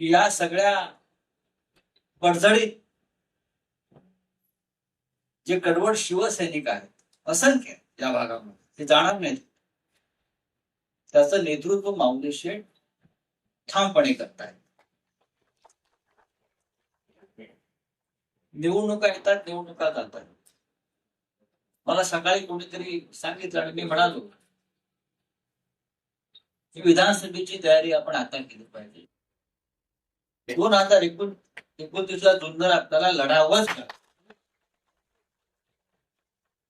या सगळ्या पडझडीत जे कडवड शिवसैनिक आहेत असंख्य या भागामध्ये? ते जाणार नाहीत. त्याचं नेतृत्व माऊली शेठ ठामपणे करतायत. निवडणुका येतात निवडणुका जातात. मला सकाळी कोणीतरी सांगितलं आणि मी म्हणालो की विधानसभेची तयारी आपण आता केली पाहिजे. दोन हजार एकोण एकोणतीसला जुन्नर आपल्याला लढावंच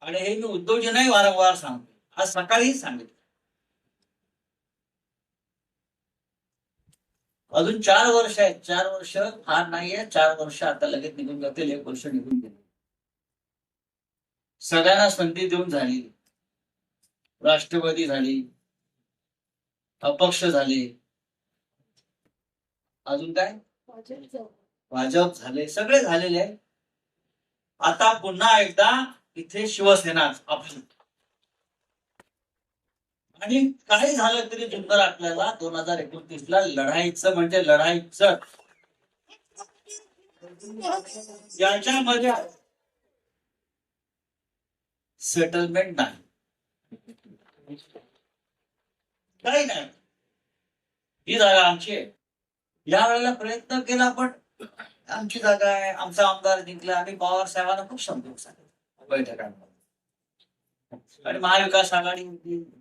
आणि हे मी उद्योजनही वारंवार सांगतो आज सकाळीही सांगितलं. अजून चार वर्ष आहेत. चार वर्ष फार नाहीये. चार वर्ष आता लगेच निघून जातील. एक वर्ष निघून गेले सगळ्यांना संधी देऊन झाली. राष्ट्रवादी झाली. अपक्ष झाले. अजून काय? भाजप झाले सगळे झालेले आहे आता पुन्हा एकदा इथे शिवसेना आपण. आणि काही झालं तरी जुन्नर आपल्याला दोन हजार एकोणतीस ला लढाईचं म्हणजे लढाईचं याच्यामध्ये सेटलमेंट नाही. काही नाही. ही जागा आमची आहे. या वेळेला प्रयत्न केला पण आमची जागा आहे आमचा आमदार जिंकला. आम्ही पवार साहेबांना खूप समजून सांगितलं बैठकांमध्ये. आणि महाविकास आघाडी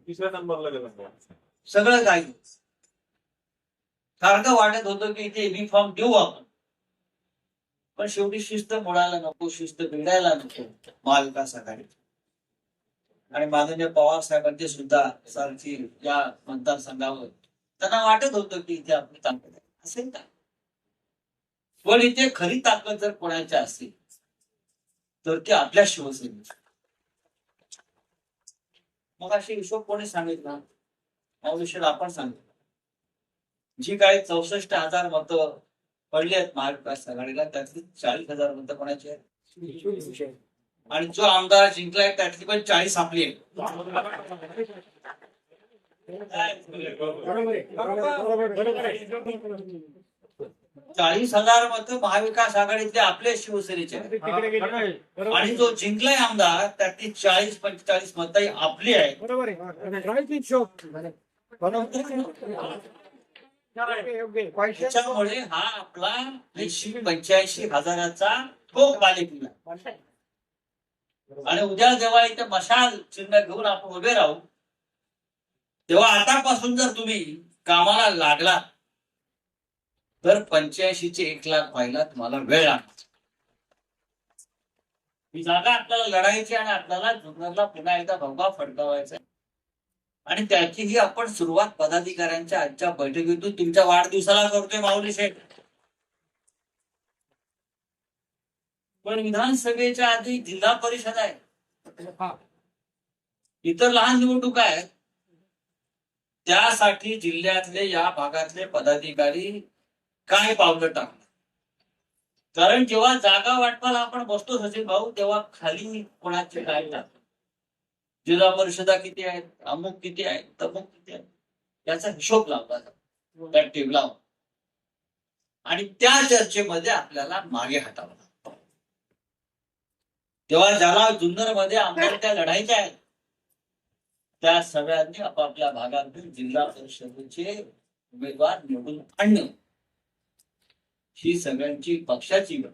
तिसऱ्या नंबरला गेला सगळं काही. सारखं वाटत होतं की इथे युनिफॉर्म देऊ आपण. पण शेवटी शिस्त मोडायला नको शिस्त बिघडायला नको महाविकास आघाडी. आणि माननीय पवार साहेबांचे सुद्धा सारखी या मतदारसंघावर. त्यांना वाटत होतं की इथे आपली ताकद असेल का पण इथे खरी ताकद जर कोणाची असेल तर ती आपल्या शिवसेनेची. मग अशी हिशोब कोणी सांगितला या आपण सांगितलं जी काही चौसष्ट हजार मत पडली आहेत महाविकास आघाडीला त्यातली चाळीस हजार मत कोणाची आहेत? आणि जो आमदार जिंकलाय त्यातली पण चाळीस आपली आहे चाळीस हजार मतं महाविकास आघाडीतले आपले शिवसेनेचे. आणि जो जिंकलाय आमदार त्यातली चाळीस पंचेचाळीस मतं ही आपली आहेत. बरोबर आहे. त्याच्यामुळे हा आपला ऐंशी पंच्याऐंशी हजाराचा ठोक बालेकिल्ला. आणि उद्या जेव्हा इथे मशाल चिन्ह घेऊन आपण उभे राहू तेव्हा आतापासून जर तुम्ही कामाला लागला तर पंच्याऐंशी चे एक लाख व्हायला तुम्हाला वेळ लागतो. ही जागा आपल्याला लढायची आणि आपल्याला जुन्नरला पुन्हा एकदा भगवा फडकावायचा आणि त्याची ही आपण सुरुवात पदाधिकाऱ्यांच्या आजच्या बैठकीतून तुमच्या वाढदिवसाला करतोय माऊली शेठ. पण विधानसभेच्या आधी जिल्हा परिषद आहे. इतर लहान निवडणुका आहेत. त्यासाठी जिल्ह्यातले या भागातले पदाधिकारी काय पावलं टाकणार? कारण जेव्हा जागा वाटपाला आपण बसतो सचिन भाऊ तेव्हा खाली कोणाचे काय टाकतो जिल्हा परिषदा किती आहेत? अमुक किती आहेत? तमुक किती आहेत? याचा हिशोब लावला जातो. त्या लावून आणि त्या चर्चेमध्ये आपल्याला मागे हटावं लागतं. तेव्हा ज्याला जुन्नरमध्ये आमदारच्या लढायच्या आहेत त्या सगळ्यांनी आपापल्या भागातील जिल्हा परिषदेचे उमेदवार निवडून आणणं ही सगळ्यांची पक्षाची गरज.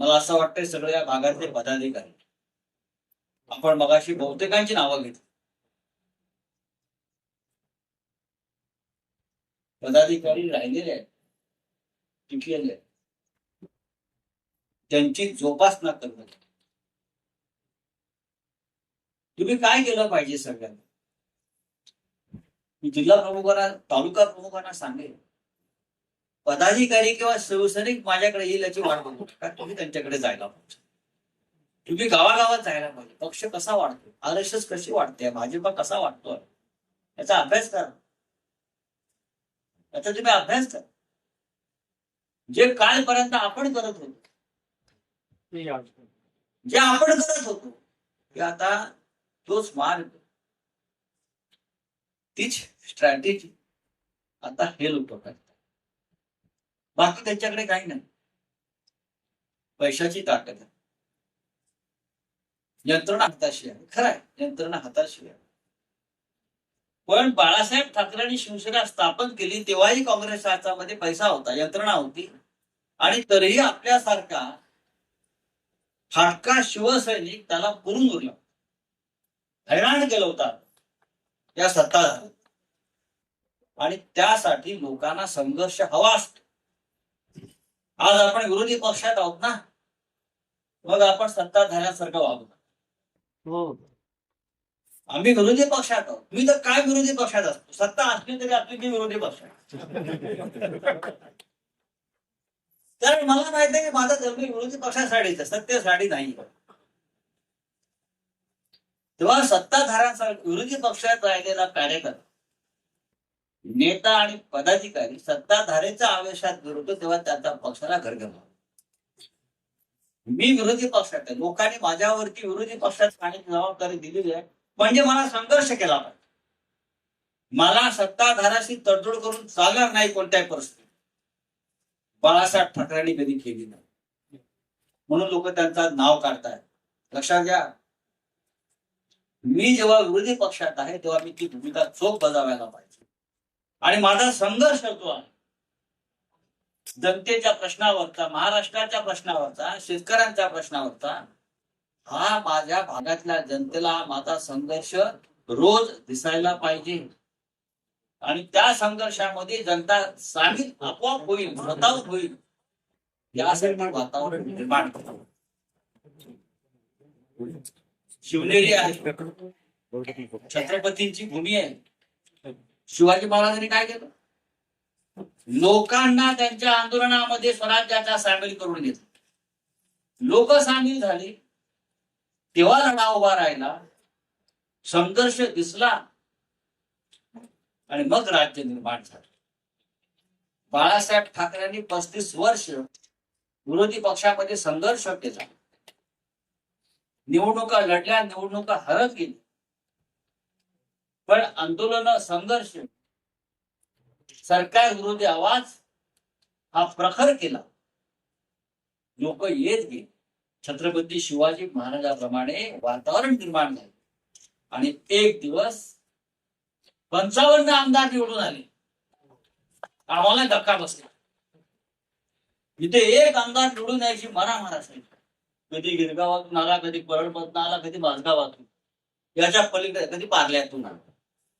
मला असं वाटतंय सगळ्या भागातले पदाधिकारी आपण मगाशी बहुतेकांची नावं घेतली. पदाधिकारी राहिलेले आहेत टिकलेले आहेत. त्यांची जोपासना करणं. तुम्ही काय केलं पाहिजे सगळ्यांना? मी जिल्हा प्रमुखांना तालुका प्रमुखांना सांगेल पदाधिकारी किंवा शिवसैनिक माझ्याकडे येईल याची वाट बघू नका तुम्ही त्यांच्याकडे जायला पाहिजे. तुम्ही गावागावात जायला पाहिजे. पक्ष कसा वाढतो? आर एस एस कशी वाढते? भाजपा कसा वाढतोय? याचा अभ्यास करा. याचा तुम्ही अभ्यास करा. जे कालपर्यंत आपण करत होतो जे आपण करत होतो ते आता तोच मार्ग. तीच स्ट्रॅटेजी आता हे लोक करतात. बाकी त्यांच्याकडे काही नाही. पैशाची ताकद आहे. यंत्रणा हाताशी आहे. खरं आहे यंत्रणा हाताशी आहे. पण बाळासाहेब ठाकरेंनी शिवसेना स्थापन केली तेव्हाही काँग्रेस हातामध्ये पैसा होता यंत्रणा होती. आणि तरीही आपल्यासारखा फाटका शिवसैनिक त्याला पुरून उरला हैराण केलं होता. या सत्ताधार आणि त्यासाठी लोकांना संघर्ष हवा असतो. आज आपण विरोधी पक्षात आहोत ना? मग आपण सत्ताधाऱ्यासारखं वागतो हो. आम्ही विरोधी पक्षात आहोत. मी तर काय विरोधी पक्षात असतो? सत्ता असली तरी आपली की विरोधी पक्षात कारण मला माहीत आहे की माझा जन्म विरोधी पक्षासाठीच सत्तेसाठी नाही. तेव्हा सत्ताधाऱ्यांचा विरोधी पक्षात राहिलेला कार्यकर्ता नेता आणि पदाधिकारी सत्ताधारेच्या आवेशात विरोध तेव्हा त्याचा पक्षाला घर मी विरोधी पक्षात आहे. लोकांनी माझ्यावरती विरोधी पक्षात काही जबाबदारी दिलेली आहे. म्हणजे मला संघर्ष केला पाहिजे. मला सत्ताधाराशी तडजोड करून चालणार नाही कोणत्याही परिस्थितीत. बाळासाहेब ठाकरेंनी कधी केली नाही. म्हणून लोक त्यांचं नाव काढतायत. लक्षात घ्या मी जेव्हा विरोधी पक्षात आहे तेव्हा मी ती भूमिका चोख बजावायला पाहिजे. आणि माझा संघर्ष जो आहे जनतेच्या प्रश्नावरचा महाराष्ट्राच्या प्रश्नावरचा शेतकऱ्यांच्या प्रश्नावरचा हा माझ्या भागातल्या जनतेला माझा संघर्ष रोज दिसायला पाहिजे. आणि त्या संघर्षामध्ये जनता सामील आपोआप होईल स्वतःहून होईल. यासाठी वातावरण निर्माण करतो. शिवनेरी आहे. छत्रपतींची भूमी आहे. शिवाजी महाराजांनी काय केलं? लोकांना त्यांच्या आंदोलनामध्ये स्वराज्याचा सामील करून घेतलं. लोक सामील झाली. तेव्हा लढा उभा राहिला. संघर्ष दिसला. आणि मग राज्य निर्माण झालं. बाळासाहेब ठाकरेंनी पस्तीस वर्ष विरोधी पक्षामध्ये संघर्ष केला. निवडणुका लढल्या निवडणुका हरत गेली. पण आंदोलन संघर्ष सरकार विरोधी आवाज हा प्रखर केला. लोक येत गेले. छत्रपती शिवाजी महाराजाप्रमाणे वातावरण निर्माण झाले. आणि एक दिवस पंचावन्न आमदार निवडून आले. आम्हाला धक्का बसला. इथे एक आमदार निवडून यायची मरा महाराष्ट्र कधी गिरगावातून आला कधी परळमधून आला कधी माझगावातून याच्या पलीकडे कधी पार्ल्यातून आला.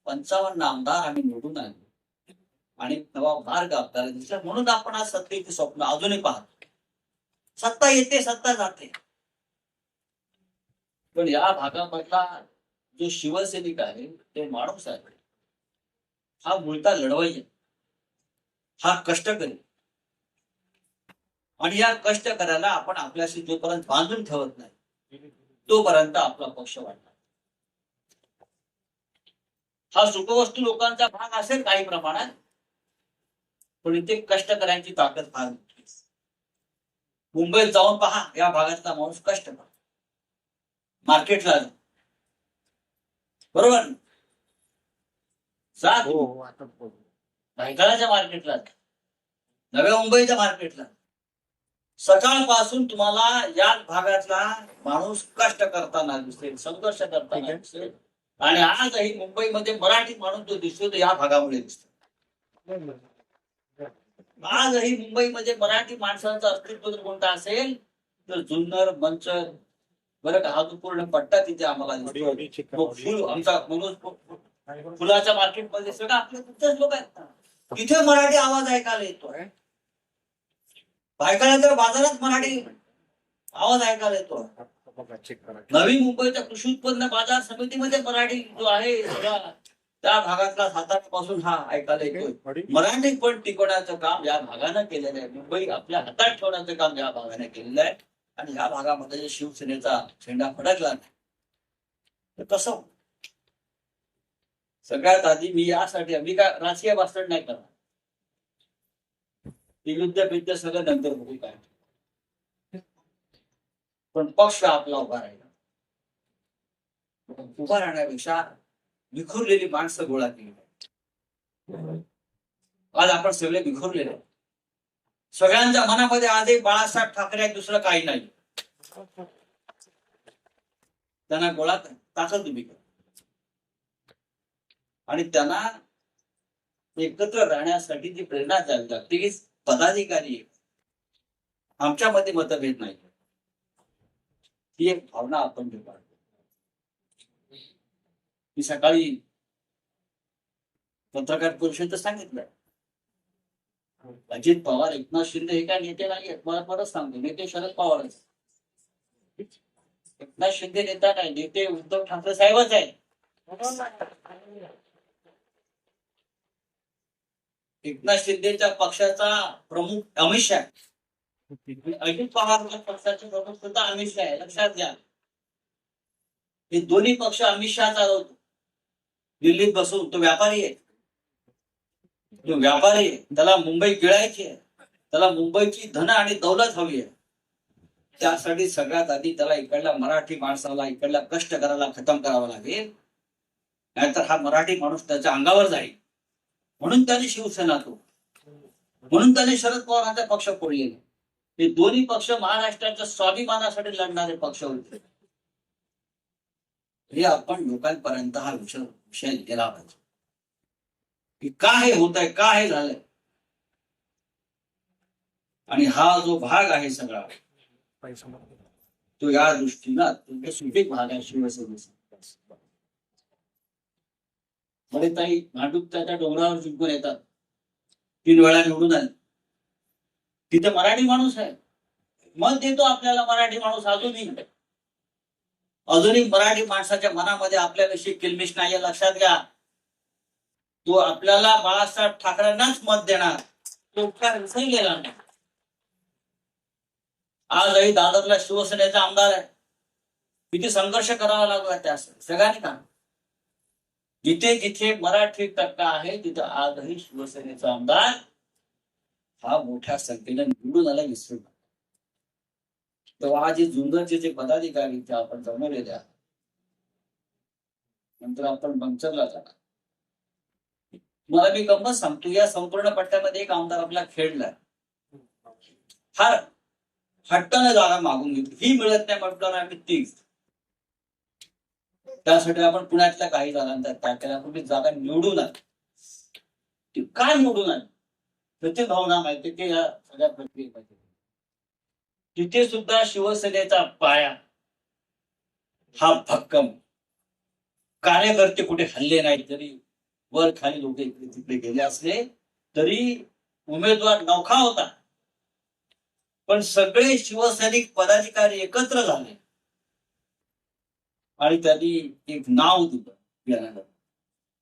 पंचावन्न आमदार आम्ही निवडून आले आणि नवा मार्ग आपल्याला दिसला. म्हणून आपण आज सत्तेचे स्वप्न अजूनही पाहतो. सत्ता येते सत्ता जाते. पण या भागामधला जो शिवसैनिक आहे ते माणूस आहे. हा मुळता लढवाई आहे हा कष्टकरी. आणि या कष्ट करायला आपण आपल्याशी जोपर्यंत बांधून ठेवत नाही तोपर्यंत आपला पक्ष वाढणार हा सुखवस्तू लोकांचा भाग असेल काही प्रमाणात पण इथे कष्टकऱ्यांची ताकद फार मोठी. मुंबईत जाऊन पहा या भागातला माणूस कष्ट करतो मार्केटला बरोबर? जा हो. हो मार्केटला. नव्या मुंबईच्या मार्केटला सकाळपासून तुम्हाला या भागातला माणूस कष्ट करताना दिसेल संघर्ष करताना. दिसेल. आणि आजही मुंबईमध्ये मराठी माणूस जो दिसतो तो या भागामुळे दिसतो. आजही मुंबईमध्ये मराठी माणसाचं अस्तित्व जर कोणतं असेल तर जुन्नर मंचर बरं का हा जो पूर्ण पट्टा तिथे आम्हाला दिसतो फुल आमचा मनोज फुलाच्या मार्केटमध्ये सगळं आपले तिथेच लोक आहेत. तिथे मराठी आवाज ऐकायला येतोय. बायकाला तर बाजारात मराठी आवाज ऐकायला येतो. नवी मुंबईच्या कृषी उत्पन्न बाजार समितीमध्ये मराठी जो आहे त्या भागातला साताऱ्यापासून हा ऐकायला येतोय. मराठी? पण टिकवण्याचं काम या भागानं केलेलं आहे. मुंबई आपल्या हातात ठेवण्याचं काम या भागाने केलेलं आहे. आणि या भागामध्ये जे शिवसेनेचा झेंडा फडकला नाही तर कसं? सगळ्यात आधी मी यासाठी मी काय राजकीय भाषण नाही करणार. ते युद्ध बिद्ध सगळं नंतर बघू काय? पण पक्ष आपला उभा राहिला. उभा राहण्यापेक्षा विखुरलेली माणसं गोळा केली आज आपण सगळे विखुरलेले सगळ्यांच्या मनामध्ये आजही बाळासाहेब ठाकरे दुसरं काही नाही. त्यांना गोळा टाकल तुम्ही आणि त्यांना एकत्र राहण्यासाठी जी प्रेरणा द्यावी लागते पदाधिकारी आमच्यामध्ये मतभेद नाही. ही एक भावना आपण ठेवा मी सकाळी पत्रकार परिषदेत सांगितलं. अजित पवार एकनाथ शिंदे हे काय नेते नाही मला परत सांगतो. नेते शरद पवारच. एकनाथ शिंदे नेता नाही नेते उद्धव ठाकरे साहेबच आहे एकनाथ शिंदेच्या पक्षाचा प्रमुख अमित शहा. अजित पवार पक्षाचे प्रमुख सुद्धा अमित शहा आहे. लक्षात घ्या. हे दोन्ही पक्ष अमित शहा चालवतो. दिल्लीत बसून तो व्यापारी आहे. तो व्यापारी आहे. त्याला मुंबई गिळायची आहे. त्याला मुंबईची धन आणि दौलत हवी आहे. त्यासाठी सगळ्यात आधी त्याला इकडल्या मराठी माणसाला इकडल्या कष्ट करायला खतम करावं लागेल. नाहीतर हा मराठी माणूस त्याच्या अंगावर जाईल. म्हणून त्याने शिवसेना तो म्हणून त्याने शरद पवारांचा पक्ष फोडलेला. हे दोन्ही पक्ष महाराष्ट्राच्या स्वाभिमानासाठी लढणारे पक्ष होते. हे आपण लोकांपर्यंत हा विषय विषय गेला पाहिजे. की का हे होत आहे का हे झालंय? आणि हा जो भाग आहे सगळा तो या दृष्टीनं अत्यंत सुपीक भाग आहे शिवसेनेचा. बरे ताई भांडूप त्याच्या डोंगरावर जिंकून येतात. तीन वेळा निवडून आले. तिथे मराठी माणूस आहे. मत देतो आपल्याला मराठी माणूस अजूनही. अजूनही मराठी माणसाच्या मनामध्ये आपल्याविषयी किलमिश नाही लक्षात घ्या. तो आपल्याला बाळासाहेब ठाकरेंनाच मत देणार. तो उपकार गेला नाही. आजही दादरला शिवसेनेचा आमदार आहे. किती संघर्ष करावा लागला त्या सगळ्यांनी का जिथे जिथे मराठी टक्का आहे तिथे आजही शिवसेनेचा आमदार हा मोठ्या संख्येने निवडून आला विसरू नका. तेव्हा आज हे जुन्नरचे जे पदाधिकारी ते आपण जमवलेले आहात नंतर आपण बंचरला जाणार. मला मी गंमत सांगतो या संपूर्ण पट्ट्यामध्ये एक आमदार आपला खेळलाय. फार हट्टाने जागा मागून घेतली. ही मिळत नाही म्हटलं ना आम्ही तीच. त्यासाठी आपण पुण्यातल्या काही जागांचा त्याग केला. तुम्ही जागा निवडून आली ती काय निवडून आली प्रति भावना माहिती ते या सगळ्या प्रक्रियेमध्ये तिथे सुद्धा शिवसेनेचा पाया हा भक्कम. कार्यकर्ते कुठे हल्ले नाही तरी वर खाली लोक इकडे तिकडे गेले असले तरी उमेदवार नौखा होता. पण सगळे शिवसैनिक पदाधिकारी एकत्र झाले. आणि त्यांनी एक नाव दिलं याला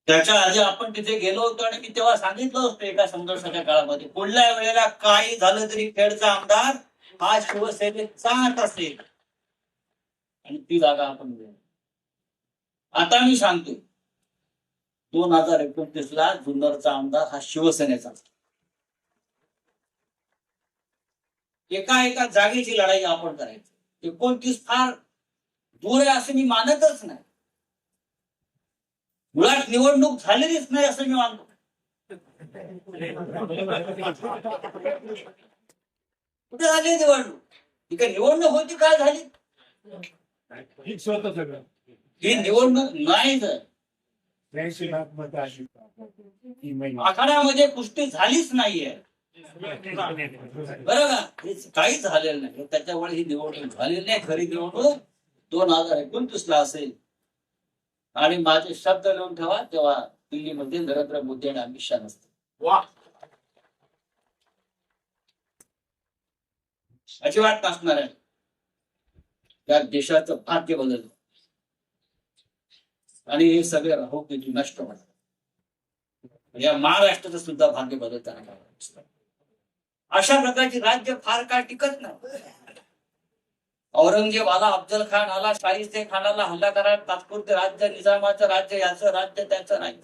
त्याच्या आधी आपण तिथे गेलो होतो आणि मी तेव्हा सांगितलं होतं एका संघर्षाच्या काळामध्ये पुढल्या वेळेला काही झालं तरी खेडचा आमदार हा शिवसेनेचाच असेल. आणि ती जागा आपण आता मी सांगतो दोन हजार एकोणतीस ला जुन्नरचा आमदार हा शिवसेनेचा एका एका जागेची लढाई आपण करायची. एकोणतीस फार दूर आहे असं मी मानतच नाही. मुळात निवडणूक झालेलीच नाही असं मी मानतो. कुठे झाली निवडणूक? ही काय निवडणूक होती काय झाली? ही निवडणूक नाही तर आखाड्यामध्ये कुस्ती झालीच नाहीये. बरं का? काहीच झालेलं नाही. त्याच्यामुळे ही निवडणूक झालेली नाही. खरी निवडणूक दोन हजार एकोणतीस ला असेल. आणि माझे शब्द लिहून ठेवा तेव्हा दिल्लीमध्ये नरेंद्र मोदी आणि अमित शहा नसते अजिबात नसणार आहे. त्या देशाचं भाग्य बदललं. आणि हे सगळे राहू किती नष्ट होणार. या महाराष्ट्राचं सुद्धा भाग्य बदलताना. अशा प्रकारची राज्य फार काळ टिकत नाही. औरंगजेब आला अफजल खान आला शाहिस्ते खानाला हल्ला करायला तात्पुरते राज्य निजामाचं राज्य याचं राज्य त्याचं नाही.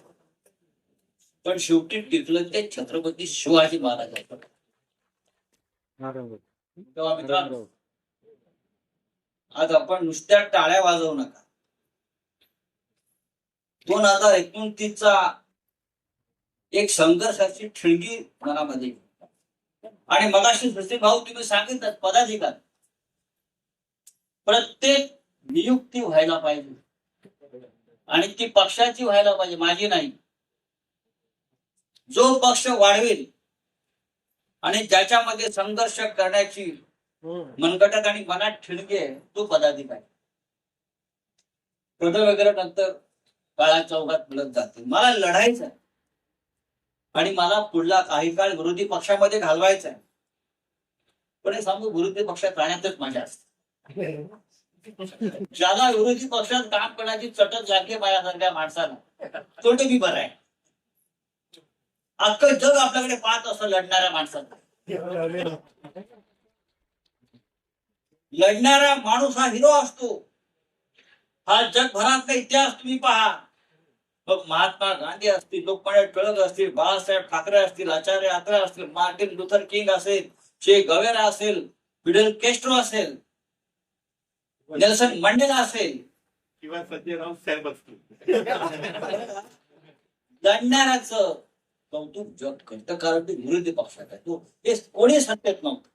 पण शेवटी टिकलं ते छत्रपती शिवाजी महाराजांचं. तेव्हा मित्रांनो आज आपण नुसत्या टाळ्या वाजवू नका. दोन हजार एकोणतीसचा एक संघर्षाची ठिणगी मनामध्ये. आणि मगाशी सचिन भाऊ तुम्ही सांगितलं पदाधिकार. प्रत्येक नियुक्ती व्हायला पाहिजे. आणि ती पक्षाची व्हायला पाहिजे माझी नाही. जो पक्ष वाढवेल आणि ज्याच्यामध्ये संघर्ष करण्याची मनगटात आणि मनात ठिणगी तो पदाधिकारी. पद वगैरे नंतर काळा चौघात मिळत जाते मला लढायचं आहे आणि मला पुढला काही काळ विरोधी पक्षामध्ये घालवायचा आहे पण हे सांगू विरोधी पक्षात राहण्यातच मजा असते ज्याला विरोधी पक्षात काम करण्याची चटक लागली माझ्यासारख्या माणसाला तो मी बरं आहे. अख्खं जग आपल्याकडे पाहत असं लढणाऱ्या माणसाला लढणारा माणूस हा हिरो असतो. हा जगभरातला इतिहास तुम्ही पहा. मग महात्मा गांधी असतील लोकमान्य टिळक असतील बाळासाहेब ठाकरे असतील आचार्य यात्रा असतील मार्टिन लुथर किंग असेल शे गवेरा असेल मिडल केस्ट्रो असेल नेल्सन मंडेला असेल. किंवा सत्यराव साहेब असतील लढणाऱ्याच कौतुक जग करतं कारण ते विरोधी पक्षात आहे तो हे कोणी सत्तेत नव्हतं.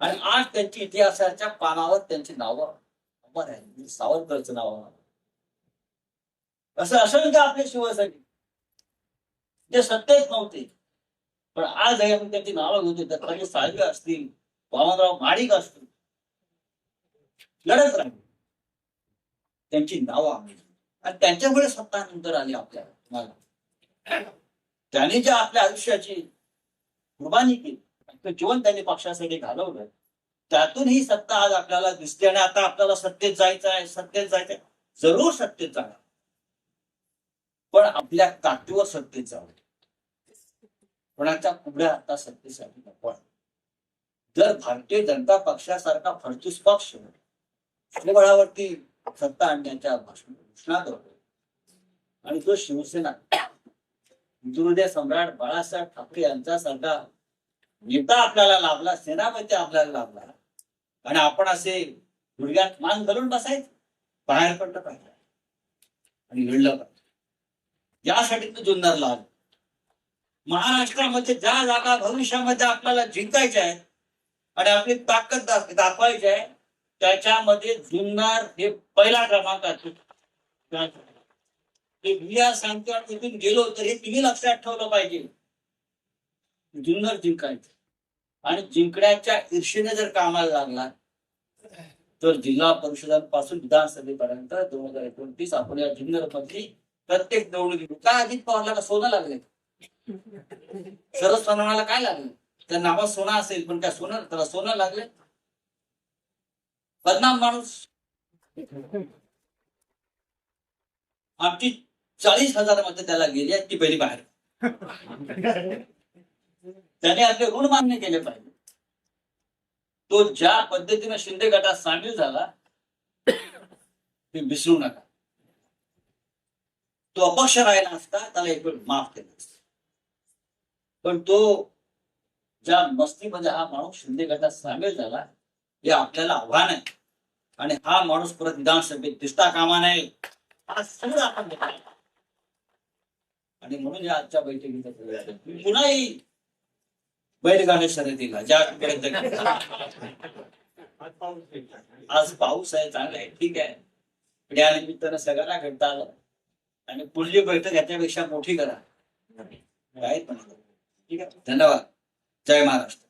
आणि आज त्यांची इतिहासाच्या पानावर त्यांची नावं अमर आहे सावरकरचं नाव. असं असेल का आपले शिवसैनिक जे सत्तेत नव्हते. पण आज आहे त्यांची नावं घेऊ दत्ताजी साळवे असतील वामनराव माडिक असतील लढत राहिले. त्यांची नावं आम्ही आणि त्यांच्यामुळे सत्ता नंतर आली आपल्या त्याने ज्या आपल्या आयुष्याची कुर्बानी केली जीवन त्यांनी पक्षासाठी घालवलं त्यातून ही सत्ता आज आपल्याला दिसते आणि आता आपल्याला सत्तेत जायचं आहे सत्तेत जायचं आहे. जरूर सत्तेत जाणार. पण आपल्या ताकदीवर सत्तेत जावं. कोणाच्या कुबड्या आता सत्तेसाठी नको जर भारतीय जनता पक्षासारखा फडतूस पक्ष बळावरती सत्ता आणण्याच्या भाषण घोषणा करतो आणि तो शिवसेना दुर्दय सम्राट बाळासाहेब ठाकरे यांचा यांच्यासारखा नेता आपल्याला लाभला सेनापती आपल्याला लाभला. आणि आपण असे गुडघ्यात मान घालून बसायचं बाहेर पडलं पाहिजे. आणि घडलं पाहिजे. यासाठी तो जुन्नरला आलो महाराष्ट्रामध्ये ज्या जागा भविष्यामध्ये आपल्याला जिंकायच्या आहेत आणि आपली ताकद दाखवायची आहे त्याच्यामध्ये जुन्नर हे पहिला क्रमांक आहे. सांगतो आणि गेलो तर हे तुम्ही लक्षात ठेवलं पाहिजे. जुन्नर जिंकायचं. आणि जिंकण्याच्या ईर्षेने जर कामाला लागला तर जिल्हा परिषदांपासून विधानसभेपर्यंत दोन हजार एकोणतीस आपण या जुन्नरमध्ये प्रत्येक निवडणुकीत का अजित पवारला सोनं लागले. शरद सोनाला काय लागले? त्या नावात सोनं असेल पण त्या सोनं त्याला सोनं लागले? बदनाम माणूस. आमची चाळीस हजारमध्ये त्याला गेली आहेत ती पहिली बाहेर. त्याने आपले ऋण मान्य केले पाहिजे. तो ज्या पद्धतीने शिंदे गटात सामील झाला ते विसरू नका. तो अपक्ष राहिला असता त्याला एक वेळ माफ केलं पण तो ज्या मस्तीमध्ये हा माणूस शिंदे गटात सामील झाला हे आपल्याला आव्हान आहे. आणि हा माणूस परत विधानसभेत दिसता कामा नये. हा सगळं आपण घेतला. आणि म्हणून या आजच्या बैठकीचा प्रयोग आहे. मी पुन्हा येईल बैलगाड्या शर्यतीला ज्या पर्यंत आज पाऊस आहे. चांगला आहे ठीक आहे. पण या निमित्तानं सगळ्यांना घडता आलं. आणि पुढली बैठक याच्यापेक्षा मोठी करा. पण ठीक आहे. धन्यवाद. जय महाराष्ट्र.